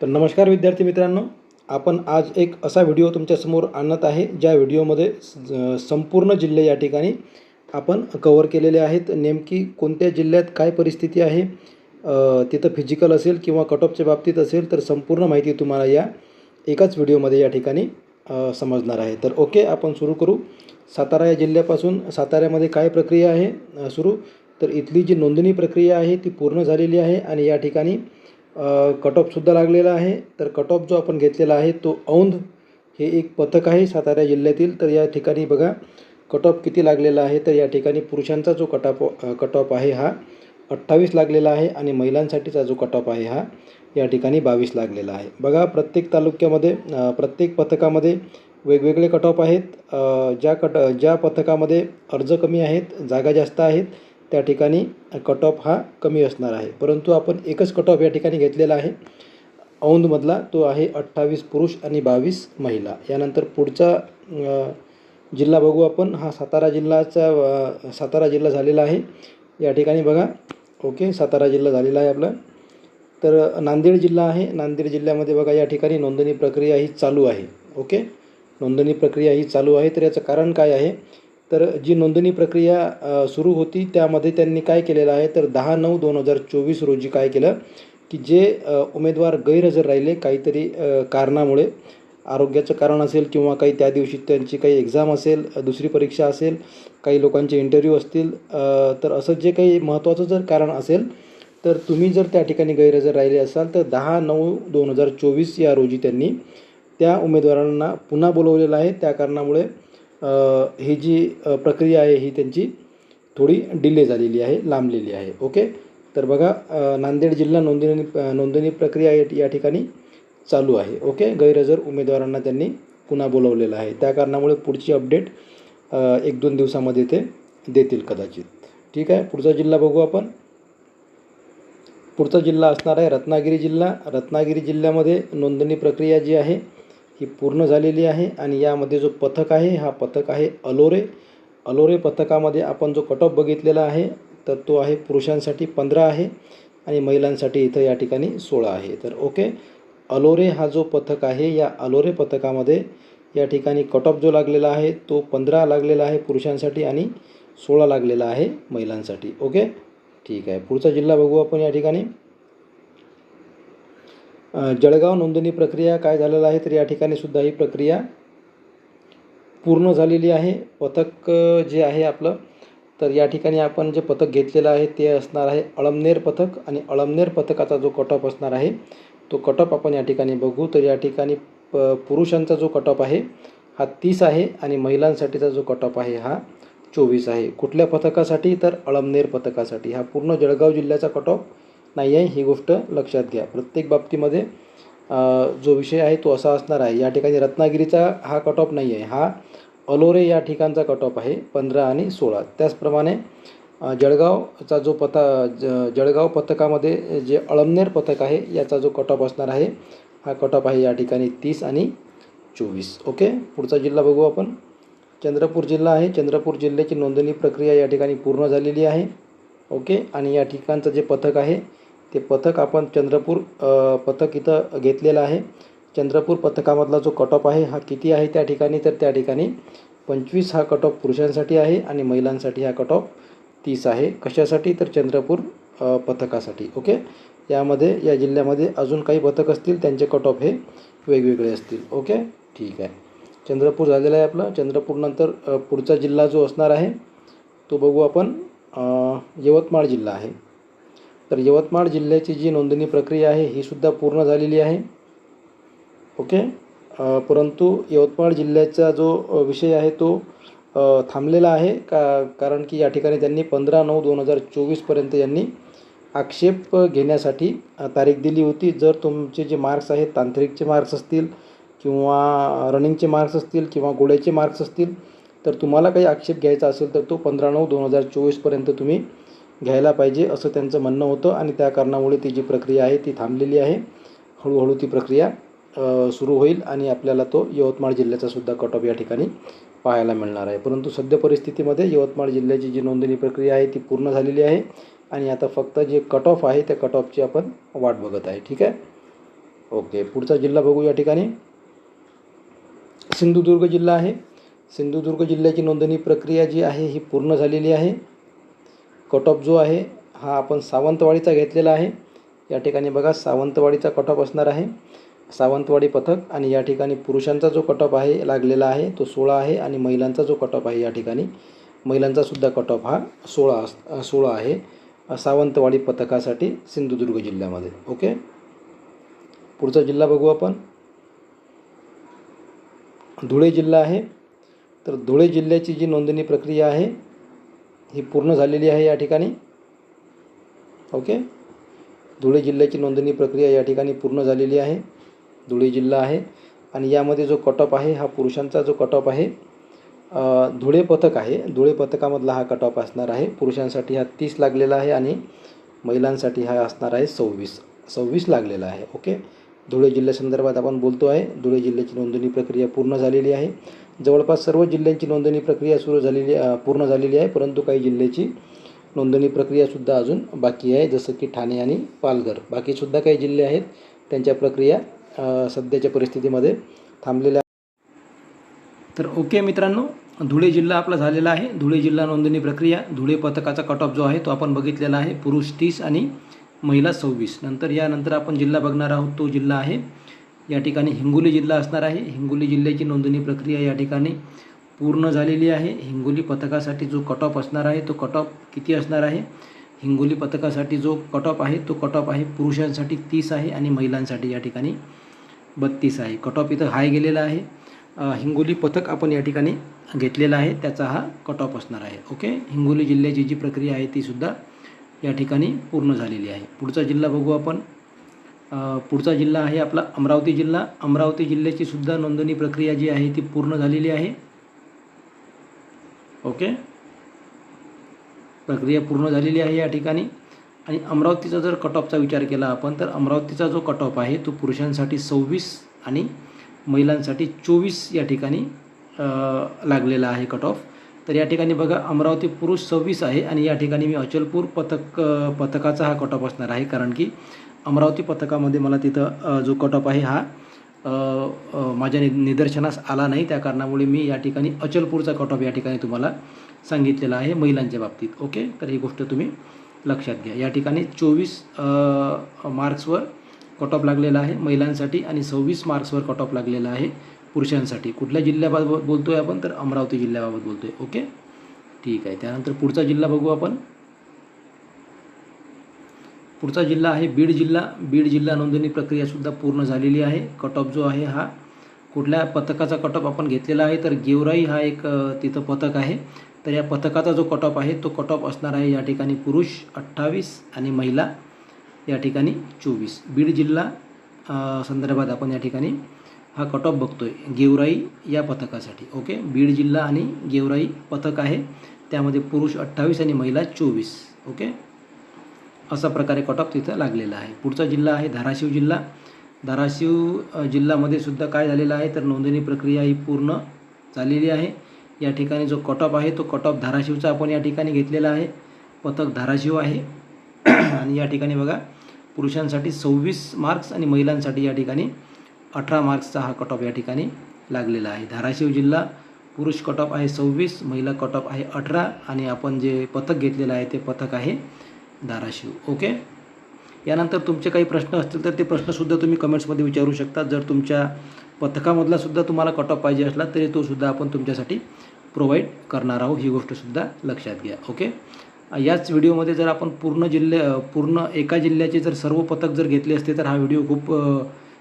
तर नमस्कार विद्यार्थी मित्रांनो आपण आज एक असा व्हिडिओ तुमच्यासमोर आणत आहे ज्या व्हिडिओमध्ये संपूर्ण जिल्हे या ठिकाणी आपण कवर केलेले आहेत. नेमकी कोणत्या जिल्ह्यात काय परिस्थिती आहे तिथं फिजिकल असेल किंवा कटऑफच्या बाबतीत असेल तर संपूर्ण माहिती तुम्हाला या एकाच व्हिडिओमध्ये या ठिकाणी समजणार आहे. तर ओके आपण सुरू करू. सातारा या जिल्ह्यापासून साताऱ्यामध्ये काय प्रक्रिया आहे सुरू? तर इथली जी नोंदणी प्रक्रिया आहे ती पूर्ण झालेली आहे आणि या ठिकाणी कट ऑफसुद्धा लागलेला आहे. तर कट ऑफ जो आपण घेतलेला आहे तो औंध हे एक पथक आहे सातारा जिल्ह्यातील. तर या ठिकाणी बघा कट ऑफ किती लागलेला आहे? तर या ठिकाणी पुरुषांचा जो कट ऑफ कट ऑफ आहे हा अठ्ठावीस लागलेला आहे आणि महिलांसाठीचा जो कट ऑफ आहे हा या ठिकाणी बावीस लागलेला आहे. बघा प्रत्येक तालुक्यामध्ये प्रत्येक पथकामध्ये वेगवेगळे कट ऑफ आहेत ज्या कट ज्या पथकामध्ये अर्ज कमी आहेत जागा जास्त आहेत त्या ठिकाणी कट ऑफ हा कमी असणार आहे. परंतु आपण एकच कट ऑफ या ठिकाणी घेतलेला आहे. औंधमधला तो आहे अठ्ठावीस पुरुष आणि बावीस महिला. यानंतर पुढचा जिल्हा बघू आपण. हा सातारा जिल्ह्याचा सातारा जिल्हा झालेला आहे. या ठिकाणी बघा. ओके सातारा जिल्हा झालेला आहे आपला. तर नांदेड जिल्हा आहे. नांदेड जिल्ह्यामध्ये बघा या ठिकाणी नोंदणी प्रक्रिया ही चालू आहे. ओके? नोंदणी प्रक्रिया ही चालू आहे. तर याचं कारण काय आहे? तर जी नोंदणी प्रक्रिया सुरू होती त्यामध्ये त्यांनी काय केलेलं आहे तर दहा नऊ दोन हजार चोवीस रोजी काय केलं की जे उमेदवार गैरहजर राहिले काहीतरी कारणामुळे आरोग्याचं कारण असेल किंवा काही त्या दिवशी त्यांची काही एक्झाम असेल दुसरी परीक्षा असेल काही लोकांचे इंटरव्ह्यू असतील तर असं जे काही महत्त्वाचं जर कारण असेल तर तुम्ही जर त्या ठिकाणी गैरहजर राहिले असाल तर दहा नऊ दोन हजार चोवीस या रोजी त्यांनी त्या उमेदवारांना पुन्हा बोलवलेलं आहे. त्या कारणामुळे ही जी प्रक्रिया आहे ही त्यांची थोडी डिले झालेली आहे लांबलेली आहे. ओके तर बघा नांदेड जिल्हा नोंदणी नोंदणी प्रक्रिया या ठिकाणी चालू आहे. ओके गैरहजर उमेदवारांना त्यांनी पुन्हा बोलवलेलं आहे. त्या कारणामुळे पुढची अपडेट एक दोन दिवसामध्ये ते देतील कदाचित. ठीक आहे? पुढचा जिल्हा बघू आपण. पुढचा जिल्हा असणार आहे रत्नागिरी जिल्हा. रत्नागिरी जिल्ह्यामध्ये नोंदणी प्रक्रिया जी आहे ही पूर्ण झालेली आहे आणि यामध्ये जो पथक आहे हा पथक आहे अलोरे. अलोरे पथकामध्ये आपण जो कटऑफ बघितलेला आहे तर तो आहे पुरुषांसाठी पंधरा आहे आणि महिलांसाठी इथं या ठिकाणी सोळा आहे. तर ओके अलोरे हा जो पथक आहे या अलोरे पथकामध्ये या ठिकाणी कट ऑफ जो लागलेला आहे तो पंधरा लागलेला आहे पुरुषांसाठी आणि सोळा लागलेला आहे महिलांसाठी. ओके ठीक आहे. पुढचा जिल्हा बघू आपण या ठिकाणी. जळगाव नोंदणी प्रक्रिया काय झालेलं आहे तर या ठिकाणी सुद्धा ही प्रक्रिया पूर्ण झालेली आहे. पथक जे आहे आपलं तर या ठिकाणी आपण जे पथक घेतलेलं आहे ते असणार आहे अळमनेर पथक आणि अळमनेर पथकाचा जो कटऑफ असणार आहे तो कटऑफ आपण या ठिकाणी बघू. तर या ठिकाणी प पुरुषांचा जो कटऑफ आहे हा तीस आहे आणि महिलांसाठीचा जो कटऑफ आहे हा चोवीस आहे. कुठल्या पथकासाठी? तर अळमनेर पथकासाठी. हा पूर्ण जळगाव जिल्ह्याचा कटऑफ नाही आहे ही गोष्ट लक्षात घ्या. प्रत्येक बाबतीमध्ये जो विषय आहे तो असा असणार आहे. या ठिकाणी रत्नागिरीचा हा कट ऑफ नाही आहे. हा अलोरे या ठिकाणचा कट ऑफ आहे पंधरा आणि सोळा. त्याचप्रमाणे जळगावचा जो पथा ज जळगाव पथकामध्ये जे अळमनेर पथक आहे याचा जो कट ऑफ असणार आहे हा कट ऑफ आहे या ठिकाणी तीस आणि चोवीस. ओके? पुढचा जिल्हा बघू आपण. चंद्रपूर जिल्हा आहे. चंद्रपूर जिल्ह्याची नोंदणी प्रक्रिया या ठिकाणी पूर्ण झालेली आहे. ओके? आणि या ठिकाणचं जे पथक आहे ते पथक आपण चंद्रपूर पथक इथं घेतलेलं आहे. चंद्रपूर पथकामधला जो कट ऑफ आहे हा किती आहे त्या ठिकाणी? तर त्या ठिकाणी पंचवीस हा कट ऑफ पुरुषांसाठी आहे आणि महिलांसाठी हा कट ऑफ तीस आहे. कशासाठी? तर चंद्रपूर पथकासाठी. ओके? यामध्ये या जिल्ह्यामध्ये अजून काही पथक असतील त्यांचे कट ऑफ हे वेगवेगळे असतील. ओके? ठीक आहे. चंद्रपूर झालेला आहे आपला. चंद्रपूरनंतर पुढचा जिल्हा जो असणार आहे तो बघू आपण. यवतमाळ जिल्हा आहे. तर यवतमाळ जिल्ह्याची जी नोंदणी प्रक्रिया आहे ही सुद्धा पूर्ण झालेली आहे. ओके? परंतु यवतमाळ जिल्ह्याचा जो विषय आहे तो थांबलेला आहे. का कारण की या ठिकाणी त्यांनी पंधरा नऊ दोन हजार चोवीसपर्यंत यांनी आक्षेप घेण्यासाठी तारीख दिली होती. जर तुमचे जे मार्क्स आहेत तांत्रिकचे मार्क्स असतील किंवा रनिंगचे मार्क्स असतील किंवा गोड्याचे मार्क्स असतील तर तुम्हाला काही आक्षेप घ्यायचा असेल तर तो पंधरा नऊ दोन हजार चोवीसपर्यंत तुम्ही घ्यायला पाहिजे असं त्यांचं म्हणणं होतं आणि त्या कारणामुळे ती जी प्रक्रिया आहे ती थांबलेली आहे. हळूहळू ती प्रक्रिया सुरू होईल आणि आपल्याला तो यवतमाळ जिल्ह्याचा सुद्धा कट ऑफ या ठिकाणी पाहायला मिळणार आहे. परंतु सध्या परिस्थितीमध्ये यवतमाळ जिल्ह्याची जी नोंदणी प्रक्रिया आहे ती पूर्ण झालेली आहे आणि आता फक्त जे कट ऑफ आहे त्या कट ऑफची आपण वाट बघत आहे. ठीक आहे? ओके. पुढचा जिल्हा बघू या ठिकाणी. सिंधुदुर्ग जिल्हा आहे. सिंधुदुर्ग जिल्ह्याची नोंदणी प्रक्रिया जी आहे ही पूर्ण झालेली आहे. कट ऑफ जो आहे हा आपण सावंतवाडीचा घेतलेला आहे. या ठिकाणी बघा सावंतवाडीचा कट ऑफ असणार आहे. सावंतवाडी पथक आणि या ठिकाणी पुरुषांचा जो कट ऑफ आहे लागलेला आहे तो सोळा आहे आणि महिलांचा जो कट ऑफ आहे या ठिकाणी महिलांचा सुद्धा कट ऑफ हा सोळा अस सोळा आहे. सावंतवाडी पथकासाठी सिंधुदुर्ग जिल्ह्यामध्ये. ओके? पुढचा जिल्हा बघू आपण. धुळे जिल्हा आहे. तर धुळे जिल्ह्याची जी नोंदणी प्रक्रिया आहे ही पूर्ण झालेली आहे या ठिकाणी. ओके? धुळे जिल्ह्याची नोंदणी प्रक्रिया या ठिकाणी पूर्ण झालेली आहे. धुळे जिल्हा आहे. आणि यामध्ये जो कट ऑफ आहे हा पुरुषांचा जो कट ऑफ आहे धुळे पथक आहे. धुळे पथकामधला हा कट ऑफ असणार आहे. पुरुषांसाठी हा तीस लागलेला आहे आणि महिलांसाठी हा असणार आहे सव्वीस. सव्वीस लागलेला आहे. ओके? धुळे जिल्ह्यासंदर्भात आपण बोलतो आहे धुळे जिल्ह्याची नोंदणी प्रक्रिया पूर्ण झालेली आहे. जवळपास सर्व जिल्ह्यांची नोंदणी प्रक्रिया सुरू झालेली पूर्ण झालेली आहे परंतु काही जिल्ह्याची नोंदणी प्रक्रियासुद्धा अजून बाकी आहे जसं की ठाणे आणि पालघर. बाकीसुद्धा काही जिल्हे आहेत त्यांच्या प्रक्रिया सध्याच्या परिस्थितीमध्ये थांबलेल्या तर ओके मित्रांनो धुळे जिल्हा आपला झालेला आहे. धुळे जिल्हा नोंदणी प्रक्रिया धुळे पथकाचा कट ऑफ जो आहे तो आपण बघितलेला आहे. पुरुष तीस आणि महिला सव्वीस. नंतर यानंतर आपण जिल्हा बघणार आहोत तो जिल्हा आहे या ठिकाणी हिंगोली जिल्हा असणार आहे. हिंगोली जिल्ह्याची नोंदणी प्रक्रिया या ठिकाणी पूर्ण झालेली आहे. हिंगोली पथकासाठी जो कट ऑफ असणार आहे तो कट ऑफ किती असणार आहे? हिंगोली पथकासाठी जो कट ऑफ आहे तो कट ऑफ आहे पुरुषांसाठी तीस आहे आणि महिलांसाठी या ठिकाणी बत्तीस आहे. कट ऑफ इथं हाय गेलेला आहे. हिंगोली पथक आपण या ठिकाणी घेतलेला आहे. त्याचा हा कट ऑफ असणार आहे. ओके हिंगोली जिल्ह्याची जी प्रक्रिया आहे ती सुद्धा या ठिकाणी पूर्ण झालेली आहे. पुढचा जिल्हा बघू आपण. पुढचा जिल्हा आहे आपला अमरावती जिल्हा. अमरावती जिल्ह्याची सुद्धा नोंदणी प्रक्रिया जी आहे ती पूर्ण झालेली आहे. ओके? प्रक्रिया पूर्ण झालेली आहे या ठिकाणी. आणि अमरावतीचा जर कट ऑफचा विचार केला आपण तर अमरावतीचा जो कट ऑफ आहे तो पुरुषांसाठी सव्वीस आणि महिलांसाठी चोवीस या ठिकाणी लागलेला आहे कट ऑफ तर या ठिकाणी बघा अमरावती पुरुष सव्वीस आहे आणि या ठिकाणी मी अचलपूर पथक पथकाचा हा कट ऑफ असणार आहे. कारण की अमरावती पथकामध्ये मला तिथं जो कट ऑफ आहे हा माझ्या नि निदर्शनास आला नाही. त्या कारणामुळे मी या ठिकाणी अचलपूरचा कट ऑफ या ठिकाणी तुम्हाला सांगितलेला आहे महिलांच्या बाबतीत. ओके तर ही गोष्ट तुम्ही लक्षात घ्या. या ठिकाणी चोवीस मार्क्सवर कट ऑफ लागलेला आहे महिलांसाठी आणि सव्वीस मार्क्सवर कट ऑफ लागलेला आहे पुरुषांसाठी. कुठल्या जिल्ह्याबाबत बोलतो आहे आपण? तर अमरावती जिल्ह्याबाबत बोलतो आहे ओके ठीक आहे. त्यानंतर पुढचा जिल्हा बघू आपण. पुढचा जिल्हा आहे बीड जिल्हा. बीड जिल्हा नोंदणी प्रक्रियासुद्धा पूर्ण झालेली आहे. कट ऑफ जो आहे हा कुठल्या पथकाचा कट ऑफ आपण घेतलेला आहे तर गेवराई हा एक तिथं पथक आहे. तर या पथकाचा जो कट ऑफ आहे तो कट ऑफ असणार आहे या ठिकाणी पुरुष अठ्ठावीस आणि महिला या ठिकाणी चोवीस. बीड जिल्हा संदर्भात आपण या ठिकाणी हा कट ऑफ आहे गेवराई या पथकासाठी ओके? बीड जिल्हा आणि गेवराई पथक आहे. त्यामध्ये पुरुष अठ्ठावीस आणि महिला चोवीस ओके? असा प्रकारे कट ऑफ तिथं लागलेला आहे. पुढचा जिल्हा आहे धाराशिव जिल्हा. धाराशिव जिल्ह्यामध्ये सुद्धा काय झालेलं आहे तर नोंदणी प्रक्रिया ही पूर्ण झालेली आहे. या ठिकाणी जो कट ऑफ आहे तो कट ऑफ धाराशिवचा आपण या ठिकाणी घेतलेला आहे. पथक धाराशिव आहे. आणि या ठिकाणी बघा पुरुषांसाठी सव्वीस मार्क्स आणि महिलांसाठी या ठिकाणी अठरा मार्क्सचा हा कट ऑफ या ठिकाणी लागलेला आहे. धाराशिव जिल्हा पुरुष कट ऑफ आहे सव्वीस महिला कट ऑफ आहे अठरा. आणि आपण जे पथक घेतलेलं आहे ते पथक आहे धाराशिव ओके यानंतर तुमचे काही प्रश्न असतील तर ते प्रश्नसुद्धा तुम्ही कमेंट्समध्ये विचारू शकता. जर तुमच्या पथकामधला सुद्धा तुम्हाला कट ऑफ पाहिजे असला तरी तो सुद्धा आपण तुमच्यासाठी प्रोव्हाइड करणार आहोत. ही गोष्टसुद्धा लक्षात घ्या ओके याच व्हिडिओमध्ये जर आपण पूर्ण जिल्हे पूर्ण एका जिल्ह्याचे जर सर्व पथक जर घेतले असते तर हा व्हिडिओ खूप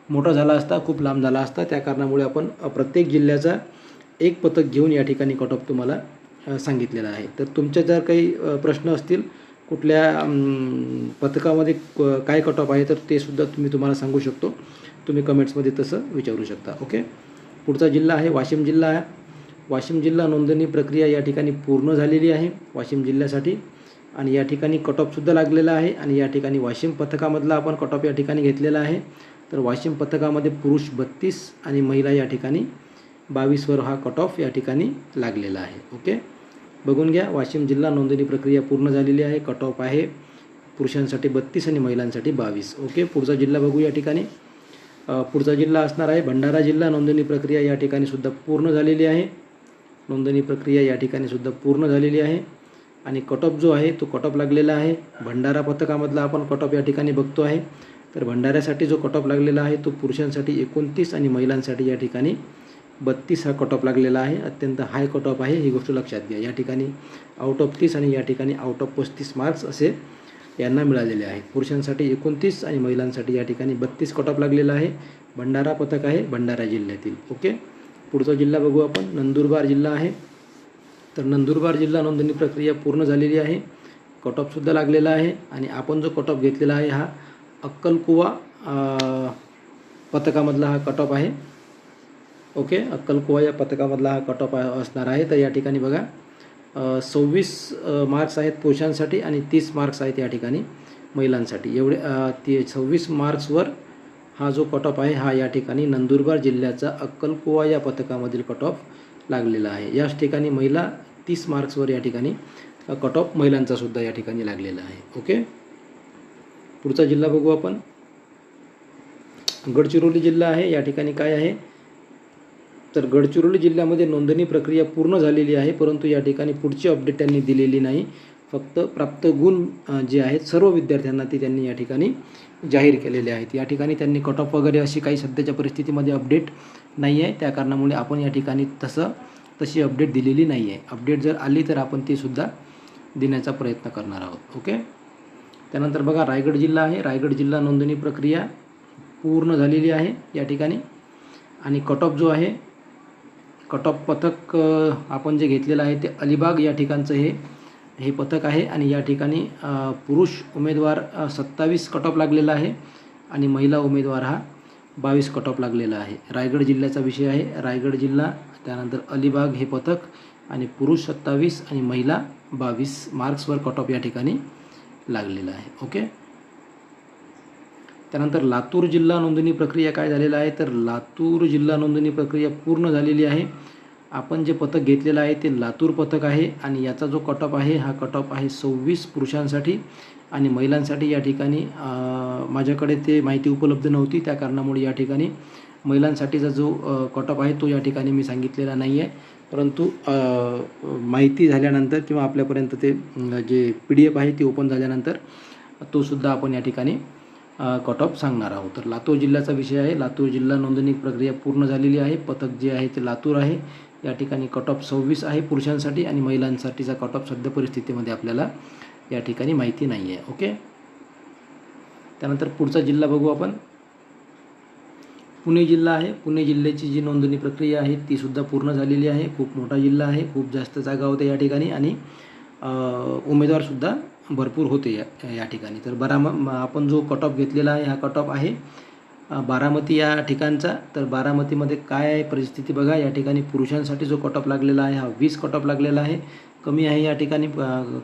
मोठा झाला असता खूप लांब झाला असता. त्या कारणामुळे आपण प्रत्येक जिल्ह्याचा एक पथक घेऊन या ठिकाणी कट ऑफ तुम्हाला सांगितलेला आहे. तर तुमच्या जर काही प्रश्न असतील कुठल्या पथकामध्ये क- काय कट ऑफ आहे तर ते सुद्धा तुम्ही तुम्हाला सांगू शकतो. तुम्ही कमेंट्समध्ये तसं विचारू शकता ओके पुढचा जिल्हा आहे वाशिम जिल्हा. आहे वाशिम जिल्हा नोंदणी प्रक्रिया या ठिकाणी पूर्ण झालेली आहे वाशिम जिल्ह्यासाठी. आणि या ठिकाणी कट ऑफसुद्धा लागलेला आहे. आणि या ठिकाणी वाशिम पथकामधला आपण कट ऑफ या ठिकाणी घेतलेला आहे. तर वाशिम पथकामध्ये पुरुष बत्तीस आणि महिला या ठिकाणी बावीसवर हा कट ऑफ या ठिकाणी लागलेला आहे ओके बघून घ्या. वाशिम जिल्हा नोंदणी प्रक्रिया पूर्ण झालेली आहे. कट ऑफ आहे. पुरुषांसाठी बत्तीस आणि महिलांसाठी बावीस. ओके पुढचा जिल्हा बघू या ठिकाणी. पुढचा जिल्हा असणार आहे भंडारा जिल्हा. नोंदणी प्रक्रिया या ठिकाणी सुद्धा पूर्ण झालेली आहे. नोंदणी प्रक्रिया या ठिकाणी सुद्धा पूर्ण झालेली आहे. आणि कट ऑफ जो आहे तो कट ऑफ लागलेला आहे. भंडारा पथकामधला आपण कट ऑफ या ठिकाणी बघतो आहे. तर भंडाऱ्यासाठी जो कट ऑफ लागलेला आहे तो पुरुषांसाठी एकोणतीस आणि महिलांसाठी या ठिकाणी बत्तीस हा कट ऑफ लागलेला आहे. अत्यंत हाय कट ऑफ आहे. ही गोष्ट लक्षात घ्या. या ठिकाणी आउट ऑफ तीस आणि या ठिकाणी आउट ऑफ पस्तीस मार्क्स असे यांना मिळालेले आहे पुरुषांसाठी एकोणतीस आणि महिलांसाठी या ठिकाणी बत्तीस कट ऑफ लागलेला आहे. भंडारा पथक आहे. भंडारा जिल्ह्यातील. ओके पुढचा जिल्हा बघू आपण. नंदुरबार जिल्हा आहे. तर नंदुरबार जिल्हा नोंदणी प्रक्रिया पूर्ण झालेली आहे. कट ऑफसुद्धा लागलेला आहे. आणि आपण जो कट ऑफ घेतलेला आहे हा अक्कलकुवा पथकामधला हा कट ऑफ आहे. ओके अक्कलकुवा या पथकामधला हा कट ऑफ असणार आहे. तर या ठिकाणी बघा सव्वीस मार्क्स आहेत पुरुषांसाठी आणि तीस मार्क्स आहेत या ठिकाणी महिलांसाठी. एवढे ती सव्वीस मार्क्सवर हा जो कट ऑफ आहे हा या ठिकाणी नंदुरबार जिल्ह्याचा अक्कलकुवा या पथकामधील कट ऑफ लागलेला आहे. याच ठिकाणी महिला तीस मार्क्सवर या ठिकाणी कट ऑफ महिलांचा सुद्धा या ठिकाणी लागलेला आहे. ओके? पुढचा जिल्हा बघू आपण. गडचिरोली जिल्हा आहे. या ठिकाणी काय आहे? तर गडचिरोली जिल्ह्यामध्ये नोंदणी प्रक्रिया पूर्ण झालेली आहे परंतु या ठिकाणी पुढची अपडेट त्यांनी दिलेली नाही. फक्त प्राप्त गुण जे आहेत सर्व विद्यार्थ्यांना ते त्यांनी या ठिकाणी जाहीर केलेले आहेत. या ठिकाणी त्यांनी कट ऑफ वगैरे अशी काही सध्याच्या परिस्थितीमध्ये अपडेट नाही आहे. त्या कारणामुळे आपण या ठिकाणी तसं तशी अपडेट दिलेली नाही आहे. अपडेट जर आली तर आपण ती सुद्धा देण्याचा प्रयत्न करणार आहोत. ओके? त्यानंतर बघा रायगड जिल्हा आहे. रायगड जिल्हा नोंदणी प्रक्रिया पूर्ण झालेली आहे या ठिकाणी. आणि कट ऑफ जो आहे कट ऑफ पथक आपण जे घेतलेलं आहे ते अलिबाग या ठिकाणचं हे हे पथक आहे आणि या ठिकाणी पुरुष उमेदवार सत्तावीस कट ऑफ लागलेला आहे आणि महिला उमेदवार हा बावीस कट ऑफ लागलेला आहे. रायगड जिल्ह्याचा विषय आहे. रायगड जिल्हा त्यानंतर अलिबाग हे पथक आणि पुरुष सत्तावीस आणि महिला बावीस मार्क्सवर कट ऑफ या ठिकाणी लागलेला आहे. ओके? त्यानंतर लातूर जिल्हा नोंदणी प्रक्रिया काय झालेला आहे? तर लातूर जिल्हा नोंदणी प्रक्रिया पूर्ण झालेली आहे. आपण जे पथक घेतलेलं आहे ते लातूर पथक आहे आणि याचा जो कट ऑफ आहे हा कट ऑफ आहे सव्वीस पुरुषांसाठी आणि महिलांसाठी या ठिकाणी माझ्याकडे ते माहिती उपलब्ध नव्हती. त्या कारणामुळे या ठिकाणी महिलांसाठीचा जो कट ऑफ आहे तो या ठिकाणी मी सांगितलेला नाही आहे परंतु माहिती झाल्यानंतर किंवा आपल्यापर्यंत ते जे पी डी एफ आहे ती ओपन झाल्यानंतर तोसुद्धा आपण या ठिकाणी कट ऑफ सांगणार आहोत. तर लातूर जिल्ह्याचा विषय आहे. लातूर जिल्हा नोंदणी प्रक्रिया पूर्ण झालेली आहे. पथक जे आहे ते लातूर आहे. या ठिकाणी कट ऑफ सव्वीस आहे पुरुषांसाठी आणि महिलांसाठीचा कट ऑफ सध्या परिस्थितीमध्ये आपल्याला या ठिकाणी माहिती नाही आहे ओके? त्यानंतर पुढचा जिल्हा बघू आपण. पुणे जिल्हा आहे. पुणे जिल्ह्याची जी नोंदणी प्रक्रिया आहे ती सुद्धा पूर्ण झालेली आहे. खूप मोठा जिल्हा आहे. खूप जास्त जागा होत्या या ठिकाणी आणि उमेदवारसुद्धा भरपूर होते या या ठिकाणी. तर बाराम आपण जो कट ऑफ घेतलेला आहे हा कट ऑफ आहे बारामती या ठिकाणचा. तर बारामतीमध्ये काय आहे परिस्थिती बघा या ठिकाणी पुरुषांसाठी जो कट ऑफ लागलेला आहे हा वीस कट ऑफ लागलेला आहे. कमी आहे या ठिकाणी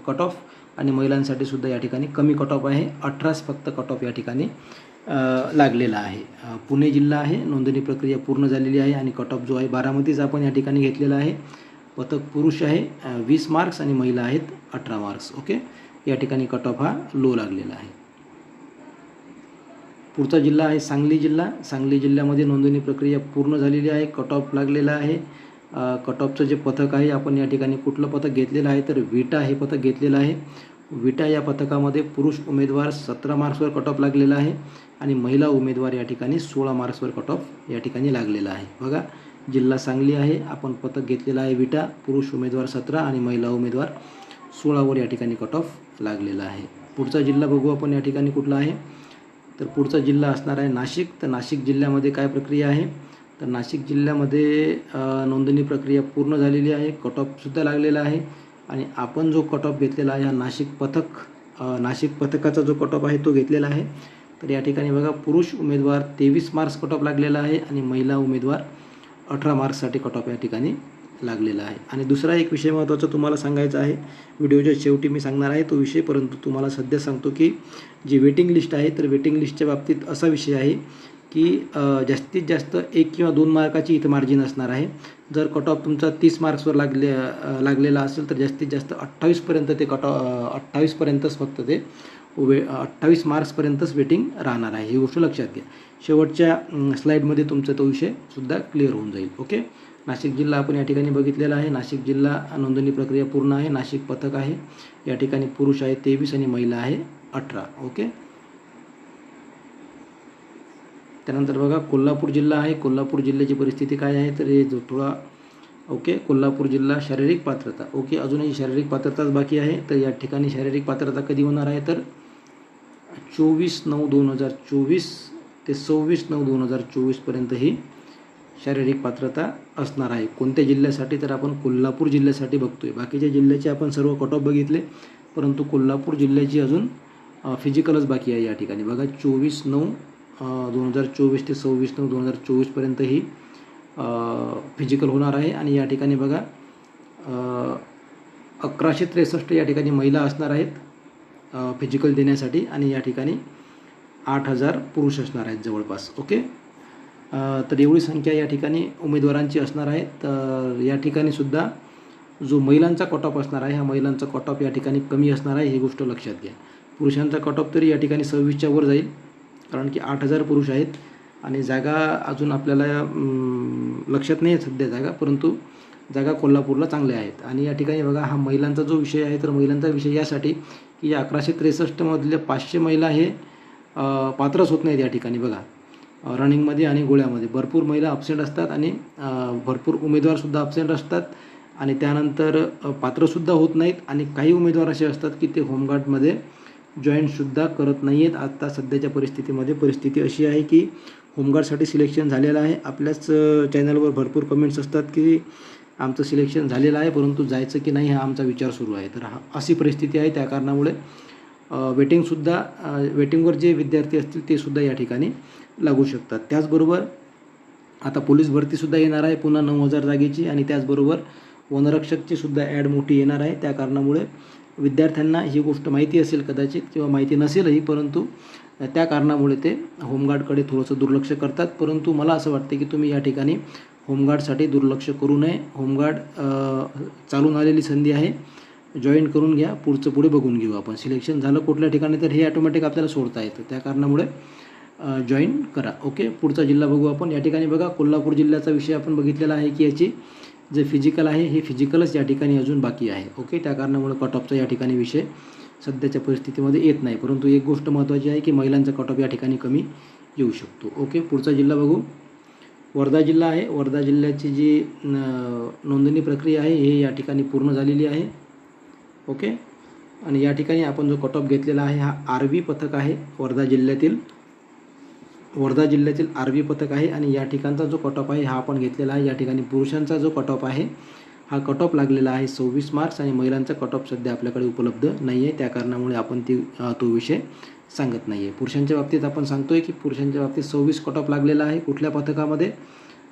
कट ऑफ आणि महिलांसाठी सुद्धा या ठिकाणी कमी कट ऑफ आहे. अठराच फक्त कट ऑफ या ठिकाणी लागलेला आहे. पुणे जिल्हा आहे. नोंदणी प्रक्रिया पूर्ण झालेली आहे आणि कट ऑफ जो आहे बारामतीचा आपण या ठिकाणी घेतलेला आहे. पथक पुरुष आहे वीस मार्क्स आणि महिला आहेत अठरा मार्क्स ओके या ठिकाणी कट ऑफ हा लो लागलेला आहे. पुढचा जिल्हा आहे सांगली जिल्हा. सांगली जिल्ह्यामध्ये नोंदणी प्रक्रिया पूर्ण झालेली आहे कट ऑफ लागलेला आहे. कट ऑफचं जे पथक आहे आपण या ठिकाणी कुठलं पथक घेतलेलं आहे तर विटा हे पथक घेतलेलं आहे. विटा या पथकामध्ये पुरुष उमेदवार सतरा मार्क्सवर कट ऑफ लागलेला आहे आणि महिला उमेदवार या ठिकाणी सोळा मार्क्सवर कट ऑफ या ठिकाणी लागलेला आहे. बघा जिल्हा सांगली आहे आपण पथक घेतलेला आहे विटा पुरुष उमेदवार सतरा आणि महिला उमेदवार सोळावर या ठिकाणी कट ऑफ लागलेला आहे. पुढचा जिल्हा बघू आपण या ठिकाणी कुठला आहे. तर पुढचा जिल्हा असणार आहे नाशिक. तर नाशिक जिल्ह्यामध्ये काय प्रक्रिया आहे? तर नाशिक जिल्ह्यामध्ये नोंदणी प्रक्रिया पूर्ण झालेली आहे. कट ऑफसुद्धा लागलेला आहे. आणि आपण जो कट ऑफ घेतलेला आहे हा नाशिक पथक नाशिक पथकाचा जो कट ऑफ आहे तो घेतलेला आहे. तर या ठिकाणी बघा पुरुष उमेदवार तेवीस मार्क्स कट ऑफ लागलेला आहे आणि महिला उमेदवार अठरा मार्क्ससाठी कट ऑफ या ठिकाणी लागलेला आहे. आणि दुसरा एक विषय महत्त्वाचा तुम्हाला सांगायचा आहे व्हिडिओच्या शेवटी मी सांगणार आहे तो विषय परंतु तुम्हाला सध्या सांगतो की जी वेटिंग लिस्ट आहे तर वेटिंग लिस्टच्या बाबतीत असा विषय आहे की जास्तीत जास्त एक किंवा दोन मार्काची इथं मार्जिन असणार आहे. जर कट ऑफ तुमचा तीस मार्क्सवर लागले लागलेला असेल तर जास्तीत जास्त अठ्ठावीसपर्यंत ते कट ऑफ अठ्ठावीसपर्यंतच फक्त ते वे अठ्ठावीस मार्क्सपर्यंतच वेटिंग राहणार आहे. ही गोष्ट लक्षात घ्या. शेवटच्या स्लाईडमध्ये तुमचा तो विषय सुद्धा क्लिअर होऊन जाईल. ओके नाशिक जिल्हा आपण या ठिकाणी बघितलेला आहे. नाशिक जिल्हा नोंदणी प्रक्रिया पूर्ण आहे. नाशिक पथक आहे. या ठिकाणी पुरुष आहे तेवीस आणि महिला आहे अठरा. ओके? त्यानंतर बघा कोल्हापूर जिल्हा आहे. कोल्हापूर जिल्ह्याची परिस्थिती काय आहे? तर हे जो थोडा ओके? कोल्हापूर जिल्हा शारीरिक पात्रता. ओके? अजूनही शारीरिक पात्रताच बाकी आहे. तर या ठिकाणी शारीरिक पात्रता कधी होणार आहे? तर चोवीस नऊ दोन हजार चोवीस ते सव्वीस नऊ दोन हजार चोवीसपर्यंत ही शारीरिक पात्रता असणार आहे. कोणत्या जिल्ह्यासाठी तर आपण कोल्हापूर जिल्ह्यासाठी बघतो आहे बाकीच्या जिल्ह्याचे आपण सर्व कट ऑफ बघितले परंतु कोल्हापूर जिल्ह्याची अजून फिजिकलच बाकी आहे या ठिकाणी. बघा चोवीस नऊ दोन हजार चोवीस ते सव्वीस नऊ दोन हजार चोवीसपर्यंत ही फिजिकल होणार आहे. आणि या ठिकाणी बघा अकराशे त्रेसष्ट या ठिकाणी महिला असणार आहेत फिजिकल देण्यासाठी. आणि या ठिकाणी आठ हजार पुरुष असणार आहेत जवळपास. ओके? तर एवढी संख्या या ठिकाणी उमेदवारांची असणार आहे. तर या ठिकाणी सुद्धा जो महिलांचा कट ऑफ असणार आहे हा महिलांचा कट ऑफ या ठिकाणी कमी असणार आहे ही गोष्ट लक्षात घ्या. पुरुषांचा कट ऑफ तरी या ठिकाणी सव्वीसच्या वर जाईल कारण की आठ हजार पुरुष आहेत आणि जागा अजून आपल्याला लक्षात नाही आहे सध्या जागा परंतु जागा कोल्हापूरला चांगल्या आहेत. आणि या ठिकाणी बघा हा महिलांचा जो विषय आहे तर महिलांचा विषय यासाठी की या अकराशे त्रेसष्टमधल्या पाचशे महिला हे पात्रच होत नाहीत या ठिकाणी बघा. रनिंगमध्ये आणि गोळ्यामध्ये. भरपूर महिला अब्सेंट असतात आणि भरपूर उमेदवारसुद्धा अपसेंट असतात. आणि त्यानंतर पात्रसुद्धा होत नाहीत आणि काही उमेदवार असे असतात की ते होमगार्डमध्ये जॉईनसुद्धा करत नाही आहेत आत्ता सध्याच्या परिस्थितीमध्ये परिस्थिती अशी आहे की होमगार्डसाठी सिलेक्शन झालेलं आहे. आपल्याच चॅनलवर भरपूर कमेंट्स असतात की आमचं सिलेक्शन झालेलं आहे परंतु जायचं की नाही हा आमचा विचार सुरू आहे. तर हा अशी परिस्थिती आहे त्या कारणामुळे वेटिंगसुद्धा वेटिंगवर जे विद्यार्थी असतील ते सुद्धा या ठिकाणी लागू शकतात. त्याचबरोबर आता पोलीस भरतीसुद्धा येणार आहे पुन्हा नऊ हजार जागेची आणि त्याचबरोबर वनरक्षकची सुद्धा ॲड मोठी येणार आहे. त्या कारणामुळे विद्यार्थ्यांना ही गोष्ट माहिती असेल कदाचित किंवा माहिती नसेलही परंतु त्या कारणामुळे ते होमगार्डकडे थोडंसं दुर्लक्ष करतात. परंतु मला असं वाटते की तुम्ही या ठिकाणी होमगार्डसाठी दुर्लक्ष करू नये. होमगार्ड चालून आलेली संधी आहे. जॉईन करून घ्या पुढचं पुढे बघून घेऊ आपण. सिलेक्शन झालं कुठल्या ठिकाणी तर हे ॲटोमॅटिक आपल्याला सोडता येतं. त्या कारणामुळे जॉईन करा. ओके पुढचा जिल्हा बघू आपण. या ठिकाणी बघा कोल्हापूर जिल्ह्याचा विषय आपण बघितलेला आहे की याची जे फिजिकल आहे हे फिजिकलच या ठिकाणी अजून बाकी आहे. ओके त्या कारणामुळे कट ऑफचा या ठिकाणी विषय सध्याच्या परिस्थितीमध्ये येत नाही. परंतु एक गोष्ट महत्त्वाची आहे की महिलांचा कट ऑफ या ठिकाणी कमी येऊ शकतो. ओके पुढचा जिल्हा बघू. वर्धा जिल्हा आहे. वर्धा जिल्ह्याची जी न- नोंदणी प्रक्रिया आहे हे या ठिकाणी पूर्ण झालेली आहे. ओके? आणि या ठिकाणी आपण जो कट ऑफ घेतलेला आहे हा आरवी पथक आहे वर्धा जिल्ह्यातील. वर्धा जिल्ह्यातील आरवी पथक आहे आणि या ठिकाणचा जो कट ऑफ आहे हा आपण घेतलेला आहे. या ठिकाणी पुरुषांचा जो कट ऑफ आहे हा कट ऑफ लागलेला आहे सव्वीस मार्क्स आणि महिलांचा कट ऑफ सध्या आपल्याकडे उपलब्ध नाही आहे त्या कारणामुळे आपण ती तो विषय सांगत नाही आहे पुरुषांच्या बाबतीत आपण सांगतोय की पुरुषांच्या बाबतीत सव्वीस कट ऑफ लागलेला आहे कुठल्या पथकामध्ये?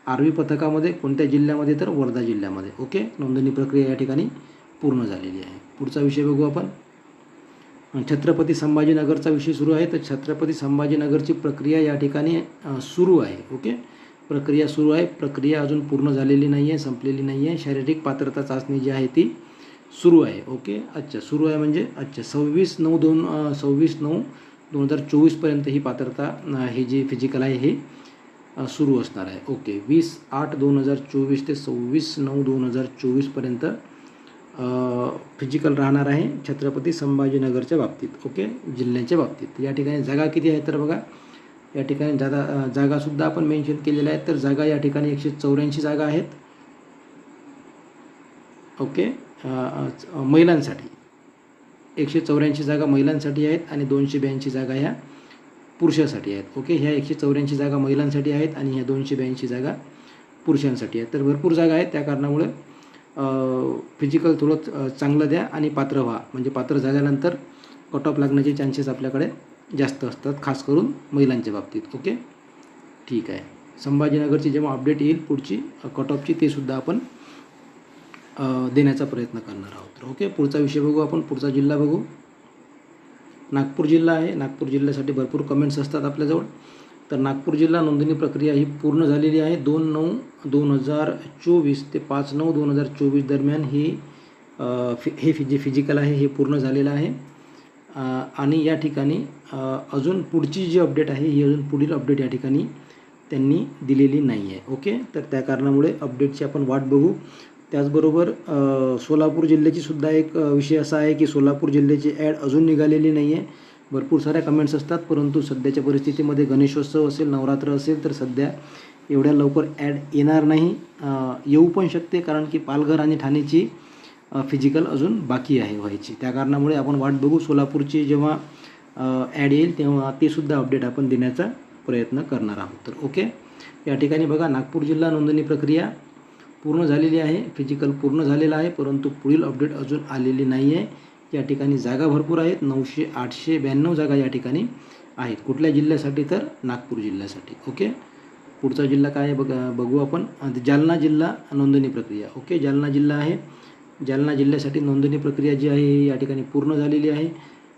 आरवी पथकामध्ये कोणत्या जिल्ह्यामध्ये? तर वर्धा जिल्ह्यामध्ये. ओके? नोंदणी प्रक्रिया या ठिकाणी पूर्ण झालेली आहे. पुढचा विषय बघू आपण. छत्रपती संभाजीनगरचा विषय सुरू आहे. तर छत्रपती संभाजीनगरची प्रक्रिया या ठिकाणी सुरू आहे. ओके? प्रक्रिया सुरू आहे. प्रक्रिया अजून पूर्ण झालेली नाही आहे संपलेली नाही आहे शारीरिक पात्रता चाचणी जी आहे ती सुरू आहे. ओके? अच्छा सुरू आहे म्हणजे अच्छा सव्वीस नऊ दोन सव्वीस नऊ दोन हजार चोवीसपर्यंत ही पात्रता ही जी फिजिकल आहे ही सुरू असणार आहे. ओके? वीस आठ दोन हजार चोवीस ते सव्वीस नऊ दोन हजार चोवीसपर्यंत फिजिकल राहणार आहे छत्रपती संभाजीनगरच्या बाबतीत ओके जिल्ह्याच्या बाबतीत. या ठिकाणी जागा किती आहे तर बघा या ठिकाणी जागा जागासुद्धा आपण मेन्शन केलेल्या आहेत तर जागा या ठिकाणी एकशे चौऱ्याऐंशी जागा आहेत. ओके महिलांसाठी. एकशे चौऱ्याऐंशी जागा महिलांसाठी आहेत आणि दोनशे ब्याऐंशी जागा ह्या पुरुषासाठी आहेत. ओके ह्या एकशे चौऱ्याऐंशी जागा महिलांसाठी आहेत आणि ह्या दोनशे ब्याऐंशी जागा पुरुषांसाठी आहेत. तर भरपूर जागा आहेत त्या कारणामुळे फिजिकल थोडं चांगलं द्या आणि पात्र व्हा. म्हणजे पात्र झाल्यानंतर कट ऑफ लागण्याचे चान्सेस आपल्याकडे जास्त असतात खास करून महिलांच्या बाबतीत. ओके ठीक आहे. संभाजीनगरची जेव्हा अपडेट येईल पुढची कट ऑफची ते सुद्धा आपण देण्याचा प्रयत्न करणार आहोत. तर ओके पुढचा विषय बघू आपण. पुढचा जिल्हा बघू. नागपूर जिल्हा आहे. नागपूर जिल्ह्यासाठी भरपूर कमेंट्स असतात आपल्याजवळ. तर नागपूर जिल्हा नोंदणी प्रक्रिया ही पूर्ण झालेली आहे. दोन नऊ दोन हजार चोवीस ते पाच नऊ दोन हजार चोवीस दरम्यान ही फि हे फि जे फिजिकल आहे हे पूर्ण झालेलं आहे. आणि या ठिकाणी अजून पुढची जी अपडेट आहे ही अजून पुढील अपडेट या ठिकाणी त्यांनी दिलेली नाही आहे ओके तर त्या कारणामुळे अपडेटची आपण वाट बघू. त्याचबरोबर सोलापूर जिल्ह्याची सुद्धा एक विषय असा आहे की सोलापूर जिल्ह्याची ॲड अजून निघालेली नाही आहे भरपूर साऱ्या कमेंट्स असतात परंतु सध्याच्या परिस्थितीमध्ये गणेशोत्सव असेल नवरात्र असेल तर सध्या एवढ्या लवकर ॲड येणार नाही. येऊ पण शकते कारण की पालघर आणि ठाणेची फिजिकल अजून बाकी आहे व्हायची. त्या कारणामुळे आपण वाट बघू सोलापूरची जेव्हा ॲड येईल तेव्हा ते सुद्धा अपडेट आपण देण्याचा प्रयत्न करणार आहोत. तर ओके या ठिकाणी बघा नागपूर जिल्हा नोंदणी प्रक्रिया पूर्ण झालेली आहे फिजिकल पूर्ण झालेलं आहे परंतु पुढील अपडेट अजून आलेली नाही आहे या ठिकाणी जागा भरपूर आहेत. नऊशे आठशे ब्याण्णव जागा या ठिकाणी आहेत. कुठल्या जिल्ह्यासाठी तर नागपूर जिल्ह्यासाठी. ओके? पुढचा जिल्हा काय आहे? बघा बघू आपण. जालना जिल्हा नोंदणी प्रक्रिया. ओके? जालना जिल्हा आहे. जालना जिल्ह्यासाठी नोंदणी प्रक्रिया जी आहे या ठिकाणी पूर्ण झालेली आहे.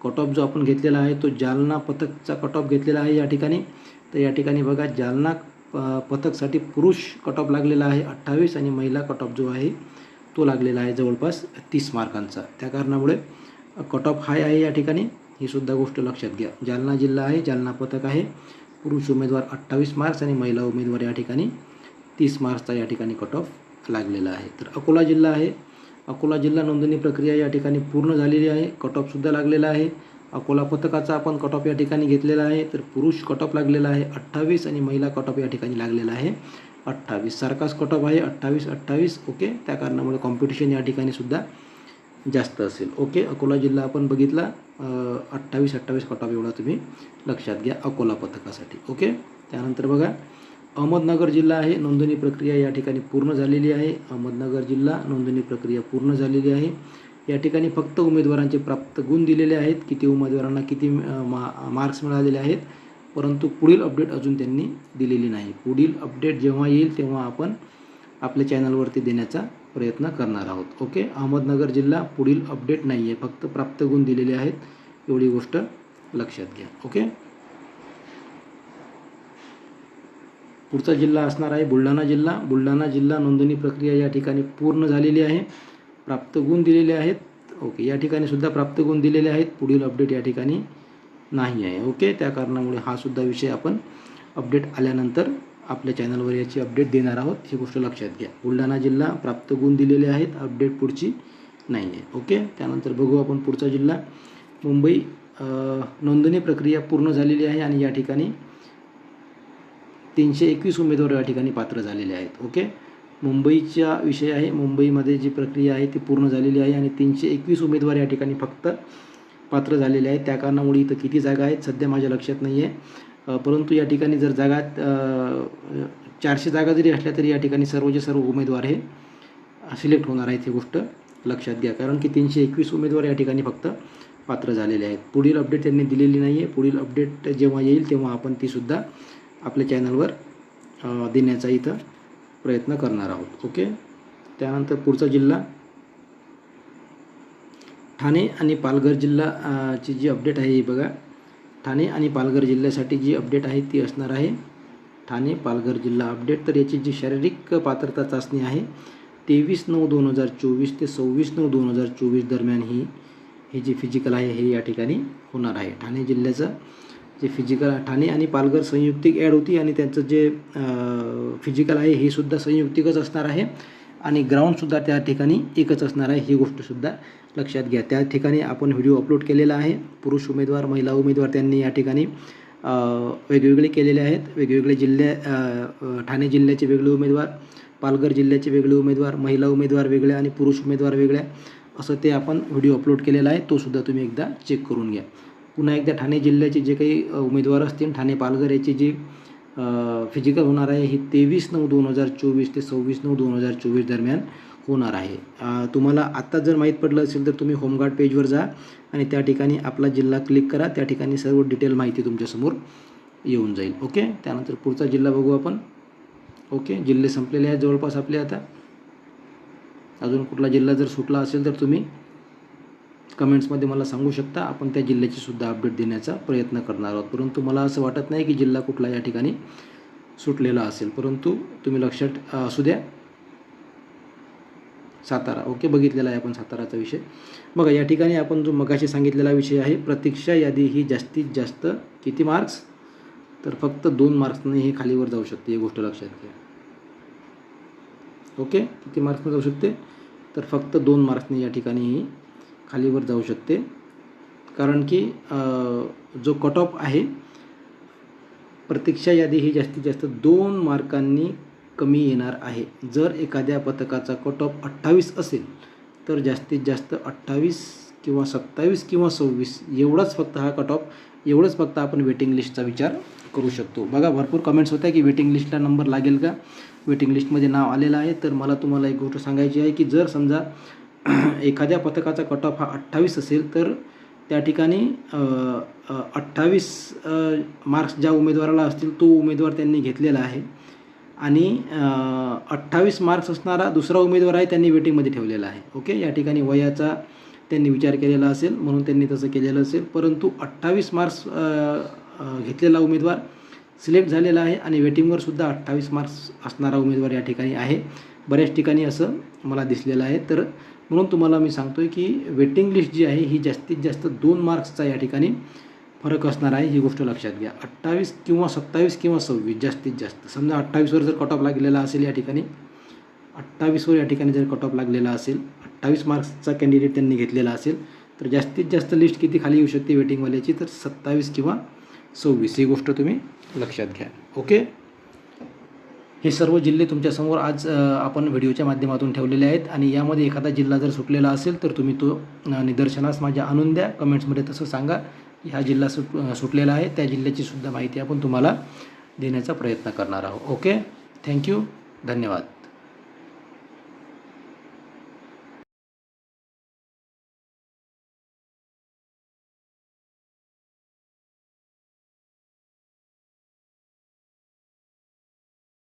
कट ऑफ जो आपण घेतलेला आहे तो जालना पथकचा कट ऑफ घेतलेला आहे या ठिकाणी. तर या ठिकाणी बघा जालना प- पथकसाठी पुरुष कट ऑफ लागलेला आहे अठ्ठावीस आणि महिला कट ऑफ जो आहे तो लागलेला आहे जवळपास तीस मार्कांचा. त्या कारणामुळे कट ऑफ हाय आहे या ठिकाणी. ही सुद्धा गोष्ट लक्षात घ्या. जालना जिल्हा आहे जालना पथक आहे. पुरुष उमेदवार अठ्ठावीस मार्च आणि महिला उमेदवार या ठिकाणी तीस मार्चचा या ठिकाणी कट ऑफ लागलेला आहे. तर अकोला जिल्हा आहे. अकोला जिल्हा नोंदणी प्रक्रिया या ठिकाणी पूर्ण झालेली आहे. कट ऑफसुद्धा लागलेला आहे. अकोला पथकाचा आपण कट ऑफ या ठिकाणी घेतलेला आहे. तर पुरुष कट ऑफ लागलेला आहे. अठ्ठावीस आणि महिला कट ऑफ या ठिकाणी लागलेला आहे. अठ्ठावीस सारखाच कट ऑफ आहे. अठ्ठावीस अठ्ठावीस. ओके त्या कारणामुळे कॉम्पिटिशन या ठिकाणी सुद्धा जास्त असेल. ओके अकोला जिल्हा आपण बघितला. अठ्ठावीस अठ्ठावीस कटाव एवढा तुम्ही लक्षात घ्या अकोला पथकासाठी. ओके त्यानंतर बघा अहमदनगर जिल्हा आहे नोंदणी प्रक्रिया या ठिकाणी पूर्ण झालेली आहे. अहमदनगर जिल्हा नोंदणी प्रक्रिया पूर्ण झालेली आहे. या ठिकाणी फक्त उमेदवारांचे प्राप्त गुण दिलेले आहेत. किती उमेदवारांना किती मा मार्क्स मिळालेले आहेत. परंतु पुढील अपडेट अजून त्यांनी दिलेली नाही. पुढील अपडेट जेव्हा येईल तेव्हा आपण आपल्या चॅनलवरती देण्याचा प्रयत्न करणार आहोत. ओके? अहमदनगर जिल्हा पुढील अपडेट नाही आहे फक्त प्राप्त गुण दिलेले आहेत. एवढी गोष्ट लक्षात घ्या. ओके? पुढचा जिल्हा असणार आहे बुलढाणा जिल्हा. बुलढाणा जिल्हा नोंदणी प्रक्रिया या ठिकाणी पूर्ण झालेली आहे. प्राप्त गुण दिलेले आहेत. ओके या ठिकाणी सुद्धा प्राप्त गुण दिलेले आहेत. पुढील अपडेट या ठिकाणी नाही आहे. ओके? त्या कारणामुळे हा सुद्धा विषय आपण अपडेट आल्यानंतर आपल्या चॅनलवर याची अपडेट देणार आहोत. ही गोष्ट लक्षात घ्या. बुलढाणा जिल्हा प्राप्त गुण दिलेले आहेत. अपडेट पुढची नाही आहे ओके त्यानंतर बघू आपण पुढचा जिल्हा. मुंबई नोंदणी प्रक्रिया पूर्ण झालेली आहे आणि या ठिकाणी तीनशे एकवीस उमेदवार या ठिकाणी पात्र झालेले आहेत. ओके मुंबईचा विषय आहे. मुंबईमध्ये जी प्रक्रिया आहे ती पूर्ण झालेली आहे आणि तीनशे एकवीस उमेदवार या ठिकाणी फक्त पात्र झालेले आहेत. त्या कारणामुळे इथं किती जागा आहेत सध्या माझ्या लक्षात नाही आहे परंतु या ठिकाणी जर जागा चारशे जागा जरी असल्या तरी या ठिकाणी सर्वचे सर्व उमेदवार हे सिलेक्ट होणार आहेत ही गोष्ट लक्षात घ्या. कारण की तीनशे एकवीस उमेदवार या ठिकाणी फक्त पात्र झालेले आहेत. पुढील अपडेट त्यांनी दिलेली नाही आहे पुढील अपडेट जेव्हा येईल तेव्हा आपण तीसुद्धा आपल्या चॅनलवर देण्याचा इथं प्रयत्न करणार आहोत. ओके? त्यानंतर पुढचा जिल्हा. ठाणे आणि पालघर जिल्हा ची जी अपडेट आहे ही बघा. ठाणे आणि पालघर जिल्ह्यासाठी जी अपडेट आहे ती असणार आहे. ठाणे पालघर जिल्हा अपडेट तर याची जी शारीरिक पात्रता चाचणी आहे तेवीस नऊ दोन हजार चोवीस ते सव्वीस नऊ दोन हजार चोवीस दरम्यान ही हे जे फिजिकल आहे हे या ठिकाणी होणार आहे. ठाणे जिल्ह्याचं जे फिजिकल ठाणे आणि पालघर संयुक्तिक ॲड होती आणि त्यांचं जे फिजिकल आहे हे सुद्धा संयुक्तिकच असणार आहे. आणि ग्राउंडसुद्धा त्या ठिकाणी एकच असणार आहे ही गोष्टसुद्धा लक्षात घ्या. त्या ठिकाणी आपण व्हिडिओ अपलोड केलेला आहे. पुरुष उमेदवार महिला उमेदवार त्यांनी या ठिकाणी वेगवेगळे केलेले आहेत. वेगवेगळे जिल्हे ठाणे जिल्ह्याचे वेगळे उमेदवार पालघर जिल्ह्याचे वेगळे उमेदवार महिला उमेदवार वेगळ्या आणि पुरुष उमेदवार वेगळ्या असं ते आपण व्हिडिओ अपलोड केलेला आहे. तोसुद्धा तुम्ही एकदा चेक करून घ्या. पुन्हा एकदा ठाणे जिल्ह्याचे जे काही उमेदवार असतील ठाणे पालघर याची जी फिजिकल होणार आहे. ही तेवीस नऊ दोन हजार चोवीस ते सव्वीस नऊ दोन हजार चोवीस दरम्यान होणार आहे. तुम्हाला आत्ता जर माहीत पडलं असेल तर तुम्ही होमगार्ड पेजवर जा आणि त्या ठिकाणी आपला जिल्हा क्लिक करा. त्या ठिकाणी सर्व डिटेल माहिती तुमच्यासमोर येऊन जाईल. ओके? त्यानंतर पुढचा जिल्हा बघू आपण. ओके? जिल्हे संपलेले आहेत जवळपास आपले आता. अजून कुठला जिल्हा जर सुटला असेल तर तुम्ही कमेंट्समध्ये मला सांगू शकता आपण त्या जिल्ह्याची सुद्धा अपडेट देण्याचा प्रयत्न करणार आहोत. परंतु मला असं वाटत नाही की जिल्हा कुठला या ठिकाणी सुटलेला असेल. परंतु तुम्ही लक्षात असू द्या. सातारा ओके बघितलेला आहे आपण साताराचा विषय. बघा या ठिकाणी आपण जो मगाशी सांगितलेला विषय आहे प्रतीक्षा यादी ही जास्तीत जास्त किती मार्क्स तर फक्त दोन मार्क्सने ही खालीवर जाऊ शकते ही गोष्ट लक्षात घ्या. ओके? किती मार्क्सने जाऊ शकते? तर फक्त दोन मार्क्सने या ठिकाणी ही खालीवर जाऊ शकते. कारण की जो कट ऑफ आहे प्रतीक्षा यादी ही जास्तीत जास्त दोन मार्कांनी कमी येणार आहे. जर एखाद्या पथकाचा कट ऑफ अठ्ठावीस असेल तर जास्तीत जास्त अठ्ठावीस किंवा सत्तावीस किंवा सव्वीस एवढाच फक्त हा कट ऑफ एवढंच फक्त आपण वेटिंग लिस्टचा विचार करू शकतो. बघा भरपूर कमेंट्स होत्या की वेटिंग लिस्टला नंबर लागेल का? वेटिंग लिस्टमध्ये नाव आलेलं आहे तर मला तुम्हाला एक गोष्ट सांगायची आहे की जर समजा एखाद्या पथकाचा कट ऑफ हा अठ्ठावीस असेल तर त्या ठिकाणी अठ्ठावीस मार्क्स ज्या उमेदवाराला असतील तो उमेदवार त्यांनी घेतलेला आहे. आणि अठ्ठावीस मार्क्स असणारा दुसरा उमेदवार आहे त्यांनी वेटिंगमध्ये ठेवलेला आहे. ओके या ठिकाणी वयाचा त्यांनी विचार केलेला असेल म्हणून त्यांनी तसं केलेलं असेल. परंतु अठ्ठावीस मार्क्स घेतलेला उमेदवार सिलेक्ट झालेला आहे आणि वेटिंगवर सुद्धा अठ्ठावीस मार्क्स असणारा उमेदवार या ठिकाणी आहे. बऱ्याच ठिकाणी असं मला दिसलेलं आहे. तर म्हणून तुम्हाला मी सांगतो आहे की वेटिंग लिस्ट जी आहे ही जास्तीत जास्त दोन मार्क्सचा या ठिकाणी फरक असणार आहे ही गोष्ट लक्षात घ्या. अठ्ठावीस किंवा सत्तावीस किंवा सव्वीस जास्तीत जास्त. समजा अठ्ठावीसवर जर कट ऑफ लागलेला असेल या ठिकाणी अठ्ठावीसवर या ठिकाणी जर कट ऑफ लागलेला असेल अठ्ठावीस मार्क्सचा कॅन्डिडेट त्यांनी घेतलेला असेल तर जास्तीत जास्त लिस्ट किती खाली येऊ शकते वेटिंगवाल्याची तर सत्तावीस किंवा सव्वीस. ही गोष्ट तुम्ही लक्षात घ्या. ओके हे सर्व जिल्हे तुमच्यासमोर आज आपण व्हिडिओच्या माध्यमातून ठेवलेले आहेत आणि यामध्ये एखादा जिल्हा जर सुटलेला असेल तर तुम्ही तो निदर्शनास माझ्या आणून द्या कमेंट्समध्ये तसं सांगा. ह्या जिल्हा सुट सुटलेला आहे. त्या जिल्ह्याची सुद्धा माहिती आपण तुम्हाला देण्याचा प्रयत्न करणार आहोत. ओके? Thank you. धन्यवाद.